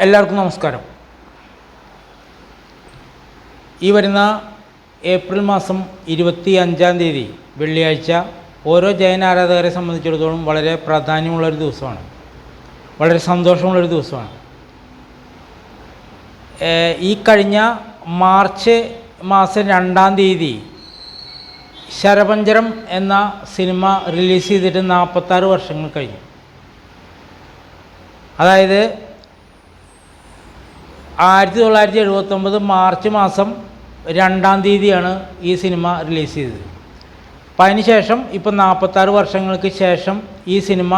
എല്ലാവർക്കും നമസ്കാരം. ഈ വരുന്ന ഏപ്രിൽ മാസം ഇരുപത്തി അഞ്ചാം തീയതി വെള്ളിയാഴ്ച ഓരോ ജൈന ആരാധകരെ സംബന്ധിച്ചിടത്തോളം വളരെ പ്രാധാന്യമുള്ളൊരു ദിവസമാണ്. വളരെ സന്തോഷമുള്ളൊരു ദിവസമാണ്. ഈ കഴിഞ്ഞ മാർച്ച് മാസം രണ്ടാം തീയതി ശരപഞ്ചരം എന്ന സിനിമ റിലീസ് ചെയ്തിട്ട് നാൽപ്പത്താറ് വർഷങ്ങൾ കഴിഞ്ഞു. അതായത് ആയിരത്തി തൊള്ളായിരത്തി എഴുപത്തൊമ്പത് മാർച്ച് മാസം രണ്ടാം തീയതിയാണ് ഈ സിനിമ റിലീസ് ചെയ്തത്. അപ്പം അതിനുശേഷം ഇപ്പം നാൽപ്പത്താറ് വർഷങ്ങൾക്ക് ശേഷം ഈ സിനിമ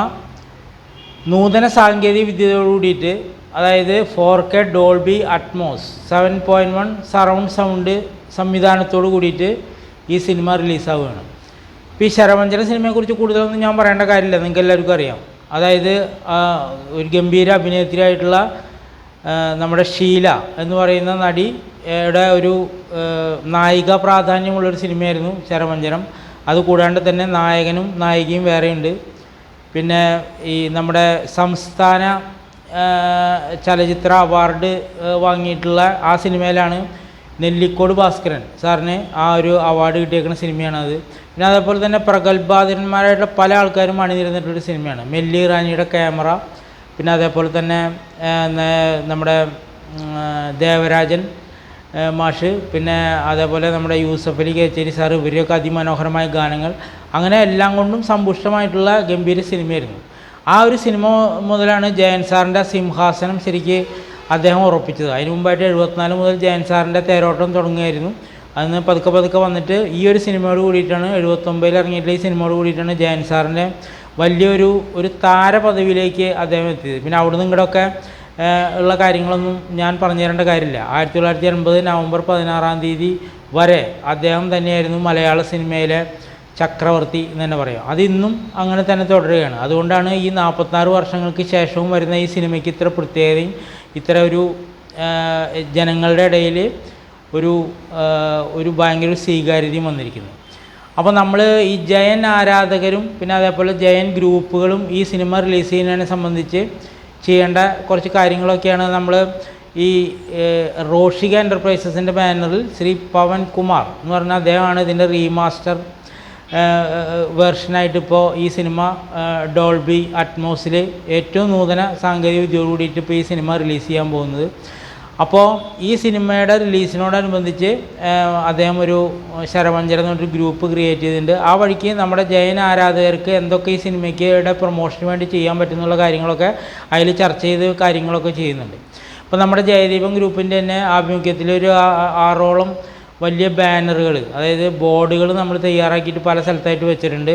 നൂതന സാങ്കേതിക വിദ്യയോട് കൂടിയിട്ട് അതായത് four K Dolby Atmos seven point one surround sound സംവിധാനത്തോട് കൂടിയിട്ട് ഈ സിനിമ റിലീസാവുകയാണ്. ഇപ്പോൾ ഈ ശരവഞ്ചന സിനിമയെക്കുറിച്ച് കൂടുതലൊന്നും ഞാൻ പറയേണ്ട കാര്യമില്ല നിങ്ങൾക്ക് എല്ലാവർക്കും അറിയാം. അതായത് ഒരു ഗംഭീര അഭിനേത്രിയായിട്ടുള്ള നമ്മുടെ ഷീല എന്ന് പറയുന്ന നടി യുടെ ഒരു നായിക പ്രാധാന്യമുള്ളൊരു സിനിമയായിരുന്നു ചരമഞ്ചരം അതുകൂടാണ്ട് തന്നെ നായകനും നായികയും വേറെയുണ്ട്. പിന്നെ ഈ നമ്മുടെ സംസ്ഥാന ചലച്ചിത്ര അവാർഡ് വാങ്ങിയിട്ടുള്ള ആ സിനിമയിലാണ് നെല്ലിക്കോട് ഭാസ്കരൻ സാറിന് ആ ഒരു അവാർഡ് കിട്ടിയേക്കുന്ന സിനിമയാണത്. പിന്നെ അതേപോലെ തന്നെ പ്രഗത്ഭാതിരന്മാരായിട്ടുള്ള പല ആൾക്കാരും അണിനിരന്നിട്ടുള്ളൊരു സിനിമയാണ്. മെല്ലി റാണിയുടെ ക്യാമറ പിന്നെ അതേപോലെ തന്നെ നമ്മുടെ ദേവരാജൻ മാഷ് പിന്നെ അതേപോലെ നമ്മുടെ യൂസഫ് അലി കേച്ചേരി സാറ് ഇവരെയൊക്കെ അതിമനോഹരമായ ഗാനങ്ങൾ. അങ്ങനെ എല്ലാം കൊണ്ടും സമ്പുഷ്ടമായിട്ടുള്ള ഗംഭീര സിനിമയായിരുന്നു. ആ ഒരു സിനിമ മുതലാണ് ജയൻ സാറിന്റെ സിംഹാസനം ശരിക്ക് അദ്ദേഹം ഉറപ്പിച്ചത്. അതിന് മുമ്പായിട്ട് എഴുപത്തിനാല് മുതൽ ജയൻ സാറിന്റെ തേരോട്ടം തുടങ്ങുകയായിരുന്നു. അന്ന് പതുക്കെ പതുക്കെ വന്നിട്ട് ഈ ഒരു സിനിമയോട് കൂടിയിട്ടാണ് എഴുപത്തൊമ്പതിൽ ഇറങ്ങിയിട്ടുള്ള ഈ സിനിമയോട് കൂടിയിട്ടാണ് ജയൻ സാറിന്റെ വലിയൊരു ഒരു താര പദവിയിലേക്ക് അദ്ദേഹം എത്തിയത്. പിന്നെ അവിടുന്ന് ഇങ്ങോട്ടൊക്കെ ഉള്ള കാര്യങ്ങളൊന്നും ഞാൻ പറഞ്ഞു തരേണ്ട കാര്യമില്ല. ആയിരത്തി തൊള്ളായിരത്തി എൺപത് നവംബർ പതിനാറാം തീയതി വരെ അദ്ദേഹം തന്നെയായിരുന്നു മലയാള സിനിമയിലെ ചക്രവർത്തി എന്ന് തന്നെ പറയാം. അതിന്നും അങ്ങനെ തന്നെ തുടരുകയാണ്. അതുകൊണ്ടാണ് ഈ നാൽപ്പത്തിനാറ് വർഷങ്ങൾക്ക് ശേഷവും വരുന്ന ഈ സിനിമയ്ക്ക് ഇത്ര പ്രത്യേകതയും ഇത്ര ഒരു ജനങ്ങളുടെ ഇടയിൽ ഒരു ഒരു ഭയങ്കര സ്വീകാര്യതയും വന്നിരിക്കുന്നത്. അപ്പോൾ നമ്മൾ ഈ ജയൻ ആരാധകരും പിന്നെ അതേപോലെ ജയൻ ഗ്രൂപ്പുകളും ഈ സിനിമ റിലീസ് ചെയ്യുന്നതിനെ സംബന്ധിച്ച് ചെയ്യേണ്ട കുറച്ച് കാര്യങ്ങളൊക്കെയാണ് നമ്മൾ ഈ റോഷിക എന്റർപ്രൈസസിന്റെ ബാനറിൽ ശ്രീ പവൻ കുമാർ എന്ന് പറഞ്ഞാൽ അദ്ദേഹമാണ് ഇതിന്റെ റീമാസ്റ്റർ വേർഷനായിട്ട് ഇപ്പോൾ ഈ സിനിമ ഡോൾബി അറ്റ്മോസിൽ ഏറ്റവും നൂതന സാങ്കേതിക വിദ്യയോട് കൂടിയിട്ട് ഇപ്പോൾ ഈ സിനിമ റിലീസ് ചെയ്യാൻ പോകുന്നത്. അപ്പോൾ ഈ സിനിമയുടെ റിലീസിനോടനുബന്ധിച്ച് അദ്ദേഹം ഒരു ശരവഞ്ചര എന്നൊരു ഗ്രൂപ്പ് ക്രിയേറ്റ് ചെയ്തിട്ടുണ്ട്. ആ വഴിക്ക് നമ്മുടെ ജയൻ ആരാധകർക്ക് എന്തൊക്കെ ഈ സിനിമയ്ക്ക് പ്രൊമോഷന് വേണ്ടി ചെയ്യാൻ പറ്റുന്നുള്ള കാര്യങ്ങളൊക്കെ അതിൽ ചർച്ച ചെയ്ത് കാര്യങ്ങളൊക്കെ ചെയ്യുന്നുണ്ട്. അപ്പോൾ നമ്മുടെ ജയദീപം ഗ്രൂപ്പിന്റെ തന്നെ ആഭിമുഖ്യത്തിൽ ഒരു ആറോളം വലിയ ബാനറുകൾ അതായത് ബോർഡുകൾ നമ്മൾ തയ്യാറാക്കിയിട്ട് പല സ്ഥലത്തായിട്ട് വെച്ചിട്ടുണ്ട്.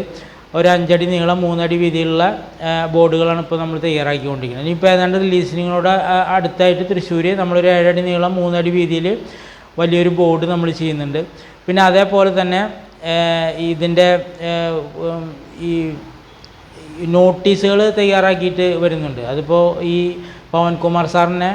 ഒരു അഞ്ചടി നീളം മൂന്നടി വീതിയിലുള്ള ആ, ബോർഡുകളാണ് ഇപ്പോൾ നമ്മൾ തയ്യാറാക്കിക്കൊണ്ടിരിക്കുന്നത്. ഇനിയിപ്പോൾ ഏതാണ്ട് റിലീസിനോട് അടുത്തായിട്ട് തൃശ്ശൂർ നമ്മളൊരു ഏഴടി നീളം മൂന്നടി വീതിയിൽ വലിയൊരു ബോർഡ് നമ്മൾ ചെയ്യുന്നുണ്ട്. പിന്നെ അതേപോലെ തന്നെ ഇതിന്റെ ഈ നോട്ടീസുകൾ തയ്യാറാക്കിയിട്ട് വരുന്നുണ്ട്. അതിപ്പോൾ ഈ പവൻകുമാർ സാറിനെ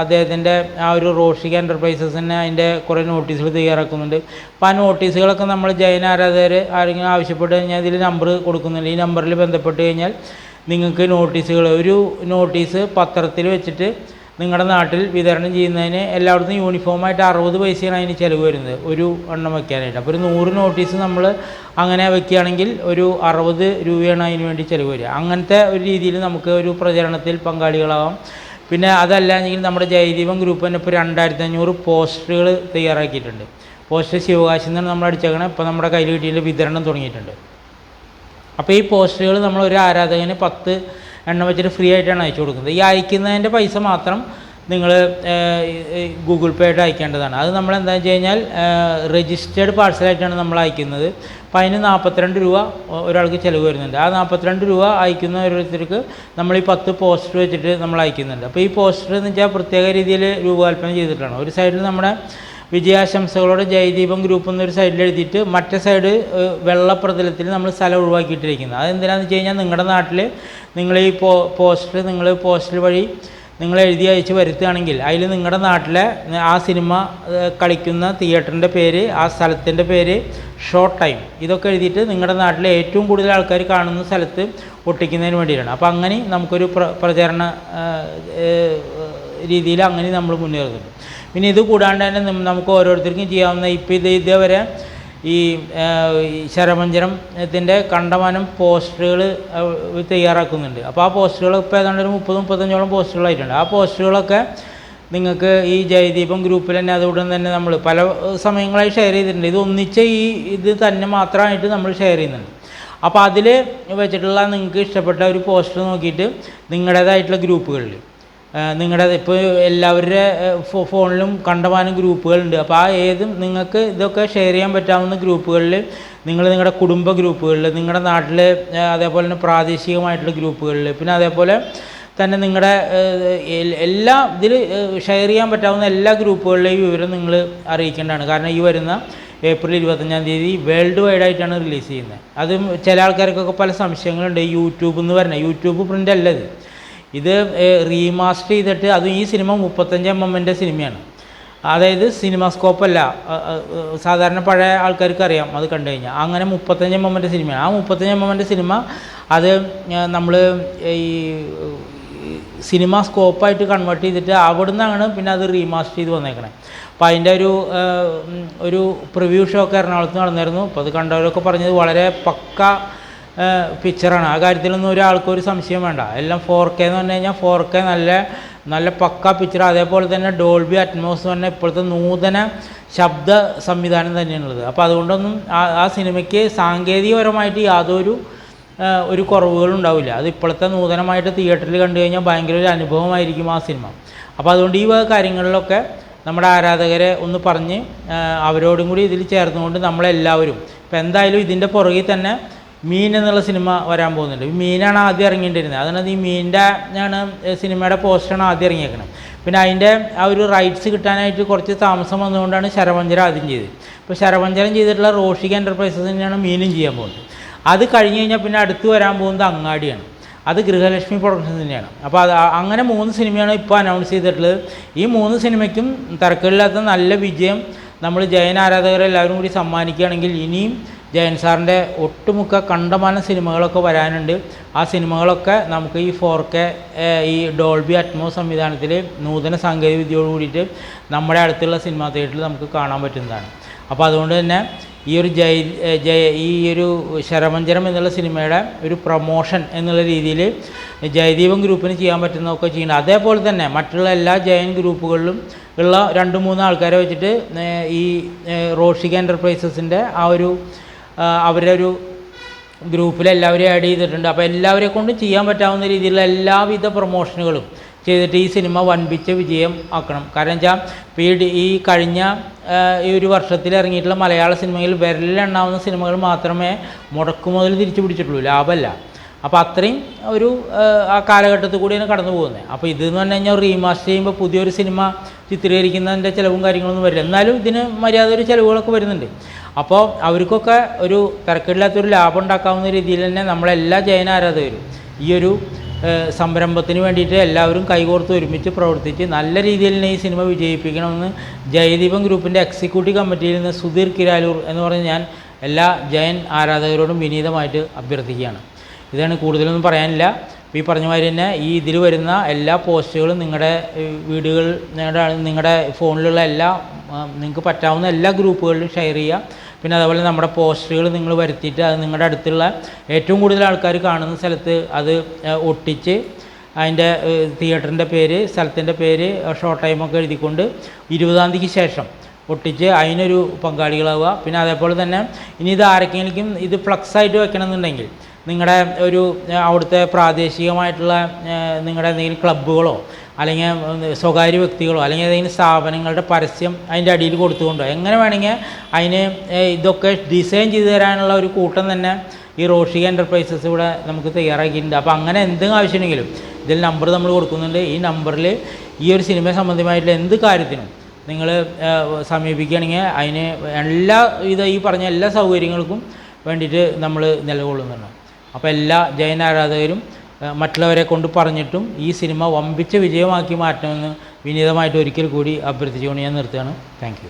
അദ്ദേഹത്തിന്റെ ആ ഒരു റോഷിക എന്റർപ്രൈസസിനെ അതിന്റെ കുറേ നോട്ടീസുകൾ തയ്യാറാക്കുന്നുണ്ട്. അപ്പോൾ ആ നോട്ടീസുകളൊക്കെ നമ്മൾ ജൈന ആരാധകർ ആരെങ്കിലും ആവശ്യപ്പെട്ട് കഴിഞ്ഞാൽ ഇതിൽ നമ്പർ കൊടുക്കുന്നുണ്ട്. ഈ നമ്പറിൽ ബന്ധപ്പെട്ട് കഴിഞ്ഞാൽ നിങ്ങൾക്ക് നോട്ടീസുകൾ ഒരു നോട്ടീസ് പത്രത്തിൽ വെച്ചിട്ട് നിങ്ങളുടെ നാട്ടിൽ വിതരണം ചെയ്യുന്നതിന് എല്ലായിടത്തും യൂണിഫോമായിട്ട് അറുപത് പൈസയാണ് അതിന് ചിലവ് വരുന്നത്. ഒരു എണ്ണം വെക്കാനായിട്ട്. അപ്പോൾ ഒരു നൂറ് നോട്ടീസ് നമ്മൾ അങ്ങനെ വെക്കുകയാണെങ്കിൽ ഒരു അറുപത് രൂപയാണ് അതിന് വേണ്ടി ചിലവ് വരിക. അങ്ങനത്തെ ഒരു രീതിയിൽ നമുക്ക് ഒരു പ്രചരണത്തിൽ പങ്കാളികളാവാം. പിന്നെ അതല്ലെങ്കിൽ നമ്മുടെ ജയദീപം ഗ്രൂപ്പ് തന്നെ ഇപ്പോൾ രണ്ടായിരത്തി അഞ്ഞൂറ് പോസ്റ്ററുകൾ തയ്യാറാക്കിയിട്ടുണ്ട്. പോസ്റ്റർ ശിവകാശിൽ നിന്നാണ് നമ്മൾ അടിച്ചേക്കണം. ഇപ്പോൾ നമ്മുടെ കയ്യിൽ കിട്ടിയിട്ട് വിതരണം തുടങ്ങിയിട്ടുണ്ട്. അപ്പോൾ ഈ പോസ്റ്ററുകൾ നമ്മൾ ഒരു ആരാധകന് പത്ത് എണ്ണം വെച്ചിട്ട് ഫ്രീ ആയിട്ടാണ് അയച്ചു കൊടുക്കുന്നത്. ഈ അയക്കുന്നതിന്റെ പൈസ മാത്രം നിങ്ങൾ ഗൂഗിൾ പേ ആയിട്ട് അയക്കേണ്ടതാണ്. അത് നമ്മൾ എന്താണെന്ന് വെച്ച് കഴിഞ്ഞാൽ രജിസ്റ്റേർഡ് പാഴ്സലായിട്ടാണ് നമ്മൾ അയക്കുന്നത്. അപ്പോൾ അതിന് നാൽപ്പത്തിരണ്ട് രൂപ ഒരാൾക്ക് ചിലവ് വരുന്നുണ്ട്. ആ നാൽപ്പത്തിരണ്ട് രൂപ അയക്കുന്ന ഓരോരുത്തർക്ക് നമ്മൾ ഈ പത്ത് പോസ്റ്റർ വെച്ചിട്ട് നമ്മൾ അയക്കുന്നുണ്ട്. അപ്പോൾ ഈ പോസ്റ്റർ എന്ന് വെച്ചാൽ പ്രത്യേക രീതിയിൽ രൂപകൽപ്പന ചെയ്തിട്ടാണ്. ഒരു സൈഡിൽ നമ്മുടെ വിജയാശംസകളോടെ ജയദീപം ഗ്രൂപ്പ് എന്നൊരു സൈഡിൽ എഴുതിയിട്ട് മറ്റേ സൈഡ് വെള്ളപ്രതലത്തിൽ വെള്ള പ്രതലത്തിൽ നമ്മൾ സ്ഥലം ഒഴിവാക്കിയിട്ടിരിക്കുന്നത് അതെന്തിനാണെന്ന് വെച്ച് കഴിഞ്ഞാൽ നിങ്ങളുടെ നാട്ടിൽ നിങ്ങൾ ഈ പോ പോസ്റ്റർ നിങ്ങൾ പോസ്റ്റർ വഴി നിങ്ങൾ എഴുതി അയച്ച് വരുത്തുകയാണെങ്കിൽ അതിൽ നിങ്ങളുടെ നാട്ടിലെ ആ സിനിമ കളിക്കുന്ന തിയേറ്ററിന്റെ പേര് ആ സ്ഥലത്തിന്റെ പേര് ഷോർട്ട് ടൈം ഇതൊക്കെ എഴുതിയിട്ട് നിങ്ങളുടെ നാട്ടിലെ ഏറ്റവും കൂടുതൽ ആൾക്കാർ കാണുന്ന സ്ഥലത്ത് ഒട്ടിക്കുന്നതിന് വേണ്ടിയിട്ടാണ്. അപ്പോൾ അങ്ങനെ നമുക്കൊരു പ്ര പ്രചരണ രീതിയിൽ അങ്ങനെ നമ്മൾ മുന്നേറുന്നുണ്ട്. പിന്നെ ഇത് കൂടാണ്ട് തന്നെ നമുക്ക് ഓരോരുത്തർക്കും ചെയ്യാവുന്ന ഇപ്പോൾ ഇത് ഇതേവരെ ഈ ശരമഞ്ചനത്തിന്റെ കണ്ടമാനം പോസ്റ്ററുകൾ തയ്യാറാക്കുന്നുണ്ട്. അപ്പോൾ ആ പോസ്റ്ററുകൾ ഇപ്പോൾ ഏതാണ്ട് ഒരു മുപ്പത് മുപ്പത്തഞ്ചോളം പോസ്റ്ററുകളായിട്ടുണ്ട് ആ പോസ്റ്ററുകളൊക്കെ നിങ്ങൾക്ക് ഈ ജയദീപം ഗ്രൂപ്പിൽ തന്നെ അതുകൊണ്ട് തന്നെ നമ്മൾ പല സമയങ്ങളായി ഷെയർ ചെയ്തിട്ടുണ്ട്. ഇത് ഒന്നിച്ച് ഈ ഇത് തന്നെ മാത്രമായിട്ട് നമ്മൾ ഷെയർ ചെയ്യുന്നുണ്ട്. അപ്പോൾ അതിൽ വെച്ചിട്ടുള്ള നിങ്ങൾക്ക് ഇഷ്ടപ്പെട്ട ഒരു പോസ്റ്റർ നോക്കിയിട്ട് നിങ്ങളുടേതായിട്ടുള്ള ഗ്രൂപ്പുകളിൽ നിങ്ങളുടെ ഇപ്പോൾ എല്ലാവരുടെ ഫോണിലും കണ്ടമാനം ഗ്രൂപ്പുകളുണ്ട്. അപ്പോൾ ആ ഏതും നിങ്ങൾക്ക് ഇതൊക്കെ ഷെയർ ചെയ്യാൻ പറ്റാവുന്ന ഗ്രൂപ്പുകളിൽ നിങ്ങൾ നിങ്ങളുടെ കുടുംബ ഗ്രൂപ്പുകളിൽ നിങ്ങളുടെ നാട്ടിൽ അതേപോലെ തന്നെ പ്രാദേശികമായിട്ടുള്ള ഗ്രൂപ്പുകളിൽ പിന്നെ അതേപോലെ തന്നെ നിങ്ങളുടെ എല്ലാ ഇതിൽ ഷെയർ ചെയ്യാൻ പറ്റാവുന്ന എല്ലാ ഗ്രൂപ്പുകളിലെയും വിവരം നിങ്ങൾ അറിയിക്കേണ്ടതാണ്. കാരണം ഈ വരുന്ന ഏപ്രിൽ ഇരുപത്തഞ്ചാം തീയതി വേൾഡ് വൈഡ് ആയിട്ടാണ് റിലീസ് ചെയ്യുന്നത്. അതും ചില ആൾക്കാർക്കൊക്കെ പല സംശയങ്ങളുണ്ട് യൂട്യൂബ് എന്ന് പറഞ്ഞാൽ. യൂട്യൂബ് പ്രിന്റ് അല്ല ഇത് റീമാസ്റ്റർ ചെയ്തിട്ട് അതും ഈ സിനിമ മുപ്പത്തഞ്ച് എം എമ്മിന്റെ സിനിമയാണ് അതായത് സിനിമാസ്കോപ്പ് അല്ല. അ, അ, സാധാരണ പഴയ ആൾക്കാർക്ക് അറിയാം അത് കണ്ടു കഴിഞ്ഞാൽ. അങ്ങനെ മുപ്പത്തഞ്ച് എം എമ്മിന്റെ സിനിമയാണ് ആ മുപ്പത്തഞ്ച് എം എമ്മിന്റെ സിനിമ അത് നമ്മൾ ഈ സിനിമ സ്കോപ്പായിട്ട് കൺവേർട്ട് ചെയ്തിട്ട് അവിടെ നിന്നാണ് പിന്നെ അത് റീമാസ്റ്റർ ചെയ്ത് വന്നേക്കണേ. അപ്പോൾ അതിന്റെ ഒരു ഒരു പ്രിവ്യൂ ഷോ ഒക്കെ എറണാകുളത്ത് നടന്നിരുന്നു അപ്പോൾ അത് കണ്ടവരൊക്കെ പറഞ്ഞത് വളരെ പക്ക പിക്ചറാണ് ആ കാര്യത്തിലൊന്നും ഒരാൾക്കും ഒരു സംശയം വേണ്ട. എല്ലാം ഫോർ കെ എന്ന് പറഞ്ഞു കഴിഞ്ഞാൽ ഫോർ കെ നല്ല നല്ല പക്ക പിക്ചർ അതേപോലെ തന്നെ ഡോൾബി അറ്റ്മോസ് എന്ന് പറഞ്ഞാൽ ഇപ്പോഴത്തെ നൂതന ശബ്ദ സംവിധാനം തന്നെയാണുള്ളത് അപ്പോൾ അതുകൊണ്ടൊന്നും ആ ആ സിനിമയ്ക്ക് സാങ്കേതികപരമായിട്ട് യാതൊരു ഒരു കുറവുകളും ഉണ്ടാവില്ല. അത് ഇപ്പോഴത്തെ നൂതനമായിട്ട് തിയേറ്ററിൽ കണ്ടു കഴിഞ്ഞാൽ ഭയങ്കര ഒരു അനുഭവമായിരിക്കും ആ സിനിമ. അപ്പോൾ അതുകൊണ്ട് ഈ വക കാര്യങ്ങളിലൊക്കെ നമ്മുടെ ആരാധകരെ ഒന്ന് പറഞ്ഞ് അവരോടും കൂടി ഇതിൽ ചേർന്നുകൊണ്ട് നമ്മളെല്ലാവരും ഇപ്പോൾ എന്തായാലും ഇതിന്റെ പുറകിൽ തന്നെ മീൻ എന്നുള്ള സിനിമ വരാൻ പോകുന്നുണ്ട്. മീനാണ് ആദ്യം ഇറങ്ങിയിട്ടിരുന്നത്. അതിനകത്ത് ഈ മീനിന്റെ ആണ് സിനിമയുടെ പോസ്റ്ററാണ് ആദ്യം ഇറങ്ങിയേക്കുന്നത് പിന്നെ അതിന്റെ ആ ഒരു റൈറ്റ്സ് കിട്ടാനായിട്ട് കുറച്ച് താമസം വന്നുകൊണ്ടാണ് ശരവഞ്ചരം ആദ്യം ചെയ്തത്. ഇപ്പോൾ ശരവഞ്ചരം ചെയ്തിട്ടുള്ള റോഷിക എന്റർപ്രൈസസ് തന്നെയാണ് മീനും ചെയ്യാൻ പോകുന്നത്. അത് കഴിഞ്ഞ് കഴിഞ്ഞാൽ പിന്നെ അടുത്ത് വരാൻ പോകുന്നത് അങ്ങാടിയാണ്. അത് ഗൃഹലക്ഷ്മി പ്രൊഡക്ഷൻ തന്നെയാണ്. അപ്പോൾ അത് അങ്ങനെ മൂന്ന് സിനിമയാണ് ഇപ്പോൾ അനൗൺസ് ചെയ്തിട്ടുള്ളത്. ഈ മൂന്ന് സിനിമയ്ക്കും തിരക്കില്ലാത്ത നല്ല വിജയം നമ്മൾ ജയൻ ആരാധകരെല്ലാവരും കൂടി സമ്മാനിക്കുകയാണെങ്കിൽ ഇനിയും ജയൻ സാറിന്റെ ഒട്ടുമുക്ക കണ്ടമാനം സിനിമകളൊക്കെ വരാനുണ്ട്. ആ സിനിമകളൊക്കെ നമുക്ക് ഈ ഫോർ കെ ഈ ഡോൾബി അറ്റ്മോ സംവിധാനത്തിൽ നൂതന സാങ്കേതിക വിദ്യയോട് കൂടിയിട്ട് നമ്മുടെ അടുത്തുള്ള സിനിമാ തിയേറ്ററിൽ നമുക്ക് കാണാൻ പറ്റുന്നതാണ്. അപ്പോൾ അതുകൊണ്ട് തന്നെ ഈ ഒരു ജയ ജയ ഈ ഒരു ശരമഞ്ചരം എന്നുള്ള സിനിമയുടെ ഒരു പ്രൊമോഷൻ എന്നുള്ള രീതിയിൽ ജയദീപം ഗ്രൂപ്പിന് ചെയ്യാൻ പറ്റുന്നതൊക്കെ ചെയ്യണം അതേപോലെ തന്നെ മറ്റുള്ള എല്ലാ ജയൻ ഗ്രൂപ്പുകളിലും ഉള്ള രണ്ട് മൂന്ന് ആൾക്കാരെ വെച്ചിട്ട് ഈ റോഷിക എന്റർപ്രൈസസിന്റെ ആ ഒരു ഒരു ഗ്രൂപ്പിൽ എല്ലാവരെയും ആഡ് ചെയ്തിട്ടുണ്ട്. അപ്പോൾ എല്ലാവരെ കൊണ്ട് ചെയ്യാൻ പറ്റാവുന്ന രീതിയിലുള്ള എല്ലാവിധ പ്രൊമോഷനുകളും ചെയ്തിട്ട് ഈ സിനിമ വൻപിച്ച വിജയം ആക്കണം. കാരണം വെച്ചാൽ ഇപ്പോൾ ഈ കഴിഞ്ഞ ഈ ഒരു വർഷത്തിൽ ഇറങ്ങിയിട്ടുള്ള മലയാള സിനിമയിൽ വിരലിലെണ്ണാവുന്ന സിനിമകൾ മാത്രമേ മുടക്കുമുതൽ തിരിച്ചു പിടിച്ചിട്ടുള്ളൂ ലാഭമല്ല അപ്പോൾ അത്രയും ഒരു ആ, കാലഘട്ടത്തിൽ കൂടിയാണ് കടന്നു പോകുന്നത്. അപ്പോൾ ഇതെന്ന് പറഞ്ഞു കഴിഞ്ഞാൽ റീമാസ്റ്റർ ചെയ്യുമ്പോൾ പുതിയൊരു സിനിമ ചിത്രീകരിക്കുന്നതിന്റെ ചിലവും കാര്യങ്ങളൊന്നും വരില്ല. എന്നാലും ഇതിന് മര്യാദ ഒരു ചിലവുകളൊക്കെ വരുന്നുണ്ട്. അപ്പോൾ അവർക്കൊക്കെ ഒരു തിരക്കില്ലാത്തൊരു ലാഭം ഉണ്ടാക്കാവുന്ന രീതിയിൽ തന്നെ നമ്മളെല്ലാ ജയന ആരാധകരും ഈ ഒരു സംരംഭത്തിന് വേണ്ടിയിട്ട് എല്ലാവരും കൈകോർത്ത് ഒരുമിച്ച് പ്രവർത്തിച്ച് നല്ല രീതിയിൽ തന്നെ ഈ സിനിമ വിജയിപ്പിക്കണമെന്ന് ജയദീപം ഗ്രൂപ്പിന്റെ എക്സിക്യൂട്ടീവ് കമ്മിറ്റിയിൽ നിന്ന് സുധീർ കിരാലൂർ എന്ന് പറഞ്ഞ് ഞാൻ എല്ലാ ജയൻ ആരാധകരോടും വിനീതമായിട്ട് അഭ്യർത്ഥിക്കുകയാണ്. ഇതാണ് കൂടുതലൊന്നും പറയാനില്ല. ഈ പറഞ്ഞ മാതിരി തന്നെ ഈ ഇതിൽ വരുന്ന എല്ലാ പോസ്റ്റുകളും നിങ്ങളുടെ വീടുകൾ നിങ്ങളുടെ നിങ്ങളുടെ ഫോണിലുള്ള എല്ലാ നിങ്ങൾക്ക് പറ്റാവുന്ന എല്ലാ ഗ്രൂപ്പുകളിലും ഷെയർ ചെയ്യുക. പിന്നെ അതുപോലെ നമ്മുടെ പോസ്റ്ററുകൾ നിങ്ങൾ വരുത്തിയിട്ട് അത് നിങ്ങളുടെ അടുത്തുള്ള ഏറ്റവും കൂടുതൽ ആൾക്കാർ കാണുന്ന സ്ഥലത്ത് അത് ഒട്ടിച്ച് അതിന്റെ തിയേറ്ററിന്റെ പേര് സ്ഥലത്തിന്റെ പേര് ഷോർട്ട് ടൈമൊക്കെ എഴുതിക്കൊണ്ട് ഇരുപതാം തീയതിക്ക് ശേഷം ഒട്ടിച്ച് അതിനൊരു പങ്കാളികളാവുക. പിന്നെ അതേപോലെ തന്നെ ഇനി ഇത് ആരൊക്കെങ്കിലും ഇത് ഫ്ലക്സായിട്ട് വെക്കണമെന്നുണ്ടെങ്കിൽ നിങ്ങളുടെ ഒരു അവിടുത്തെ പ്രാദേശികമായിട്ടുള്ള നിങ്ങളുടെ എന്തെങ്കിലും ക്ലബ്ബുകളോ അല്ലെങ്കിൽ സ്വകാര്യ വ്യക്തികളോ അല്ലെങ്കിൽ ഏതെങ്കിലും സ്ഥാപനങ്ങളുടെ പരസ്യം അതിന്റെ അടിയിൽ കൊടുത്തുകൊണ്ടോ എങ്ങനെ വേണമെങ്കിൽ അതിന് ഇതൊക്കെ ഡിസൈൻ ചെയ്തു തരാനുള്ള ഒരു കൂട്ടം തന്നെ ഈ റോഷിക എന്റർപ്രൈസസ് ഇവിടെ നമുക്ക് തയ്യാറാക്കിയിട്ടുണ്ട്. അപ്പോൾ അങ്ങനെ എന്തെങ്കിലും ആവശ്യമുണ്ടെങ്കിലും ഇതിൽ നമ്പർ നമ്മൾ കൊടുക്കുന്നുണ്ട്. ഈ നമ്പറിൽ ഈ ഒരു സിനിമ സംബന്ധമായിട്ടുള്ള എന്ത് കാര്യത്തിനും നിങ്ങൾ സമീപിക്കുകയാണെങ്കിൽ അതിന് എല്ലാ ഇത് ഈ പറഞ്ഞ എല്ലാ സൗകര്യങ്ങൾക്കും വേണ്ടിയിട്ട് നമ്മൾ നിലകൊള്ളുന്നുണ്ട്. അപ്പോൾ എല്ലാ ജൈന ആരാധകരും മറ്റുള്ളവരെ കൊണ്ട് പറഞ്ഞിട്ടും ഈ സിനിമ വമ്പിച്ച വിജയമാക്കി മാറ്റണമെന്ന് വിനീതമായിട്ട് ഒരിക്കൽ കൂടി അഭ്യർത്ഥിച്ചുകൊണ്ട് ഞാൻ നിർത്തുകയാണ്. താങ്ക്